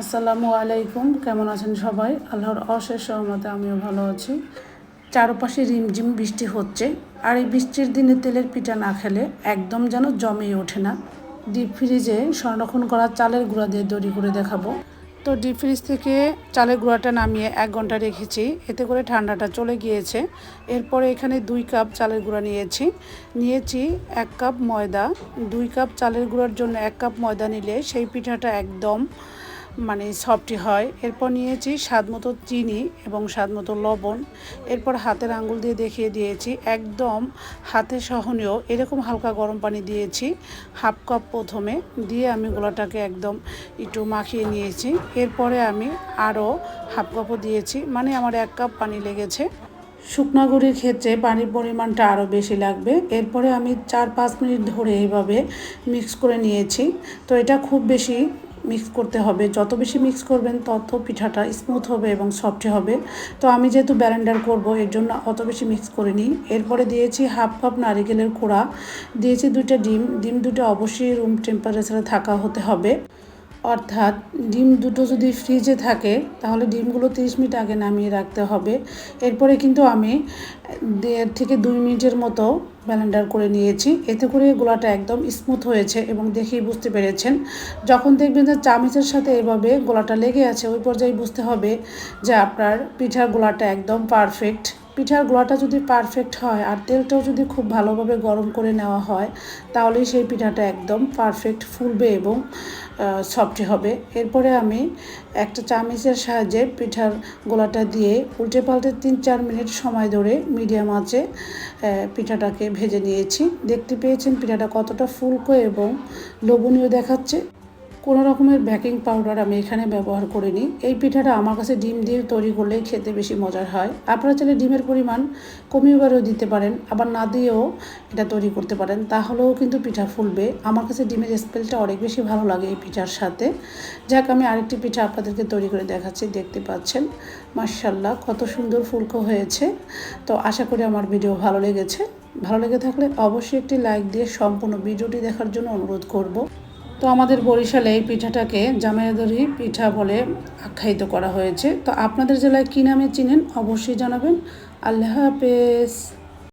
আসসালামু আলাইকুম, কেমন আছেন সবাই? আল্লাহর অশেষ সহমতে আমিও ভালো আছি। চারপাশে রিমঝিম বৃষ্টি হচ্ছে, আর এই বৃষ্টির দিনে তেলের পিঠা না খেলে একদম যেন জমেই ওঠে না। ডিপ ফ্রিজে সংরক্ষণ করা চালের গুঁড়া দিয়ে তৈরি করে দেখাবো। তো ডিপ ফ্রিজ থেকে চালের গুঁড়াটা নামিয়ে এক ঘণ্টা রেখেছি, এতে করে ঠান্ডাটা চলে গিয়েছে। এরপরে এখানে দুই কাপ চালের গুঁড়া নিয়েছি। নিয়েছি এক কাপ ময়দা। দুই কাপ চালের গুঁড়ার জন্য এক কাপ ময়দা নিলে সেই পিঠাটা একদম মানে সফটি হয়। এরপর নিয়েছি স্বাদ মতো চিনি এবং স্বাদ মতো লবণ। এরপর হাতের আঙ্গুল দিয়ে দেখিয়ে দিয়েছি, একদম হাতে সহনীয়। এরকম হালকা গরম পানি দিয়েছি, হাফ কাপ প্রথমে। দিয়ে আমি গোলাটাকে একদম একটু মাখিয়ে নিয়েছি। এরপরে আমি আরও হাফ কাপও দিয়েছি মানে আমার এক কাপ পানি লেগেছে। শুকনা গুঁড়ির ক্ষেত্রে পানির পরিমাণটা আরও বেশি লাগবে। এরপরে আমি চার পাঁচ মিনিট ধরে এইভাবে মিক্স করে নিয়েছি। তো এটা খুব বেশি মিক্স করতে হবে। যত বেশি মিক্স করবেন, তত পিঠাটা স্মুথ হবে এবং সফট হবে। তো আমি যেহেতু ব্যারেন্ডার করব, এর জন্য অত বেশি মিক্স করিনি। এরপরে দিয়েছি হাফ কাপ নারিকেলের কোড়া। দিয়েছি দুইটা ডিম। ডিম দুটো অবশ্যই রুম টেম্পারেচারে থাকা হতে হবে। অর্থাৎ ডিম দুটো যদি ফ্রিজে থাকে, তাহলে ডিমগুলো তিরিশ মিনিট আগে নামিয়ে রাখতে হবে। এরপরে কিন্তু আমি দেড় থেকে দুই মিনিটের মতো ব্যালেন্ডার করে নিয়েছি। এতে করে গোলাটা একদম স্মুথ হয়েছে এবং দেখেই বুঝতে পেরেছেন। যখন দেখবেন যে চামিচের সাথে এভাবে গোলাটা লেগে আছে, ওই পর্যায়ে বুঝতে হবে যে আপনার পিঠার গোলাটা একদম পারফেক্ট পিঠার গোলাটা যদি পারফেক্ট হয় আর তেলটাও যদি খুব ভালোভাবে গরম করে নেওয়া হয়, তাহলেই সেই পিঠাটা একদম পারফেক্ট ফুলবে এবং সফট হবে। এরপরে আমি একটা চামিচের সাহায্যে পিঠার গোলাটা দিয়ে উল্টে পাল্টে তিন চার মিনিট সময় ধরে মিডিয়াম আঁচে পিঠাটাকে ভেজে নিয়েছি। দেখতে পেয়েছেন পিঠাটা কতটা ফুলকো এবং লোভনীয় দেখাচ্ছে। কোনো রকমের বেকিং পাউডার আমি এখানে ব্যবহার করিনি। এই পিঠাটা আমার কাছে ডিম দিয়ে তৈরি করলেই খেতে বেশি মজার হয়। আপনারা চাইলে ডিমের পরিমাণ কমিয়ে বারেও দিতে পারেন, আবার না দিয়েও এটা তৈরি করতে পারেন, তাহলেও কিন্তু পিঠা ফুলবে। আমার কাছে ডিমের স্পেলটা অনেক বেশি ভালো লাগে এই পিঠার সাথে। যাক, আমি আরেকটি পিঠা আপনাদেরকে তৈরি করে দেখাচ্ছি, দেখতে পাচ্ছেন। মার্শাল্লাহ কত সুন্দর ফুলকো হয়েছে। তো আশা করি আমার ভিডিও ভালো লেগেছে। ভালো লেগে থাকলে অবশ্যই একটি লাইক দিয়ে সম্পূর্ণ ভিডিওটি দেখার জন্য অনুরোধ করব। তো আমাদের বরিশালে এই পিঠাটাকে জামাইদরি পিঠা বলে আখ্যায়িত করা হয়েছে। তো আপনাদের জেলায় কী নামে চিনেন? অবশ্যই জানাবেন। আল্লাহ হাফেজ।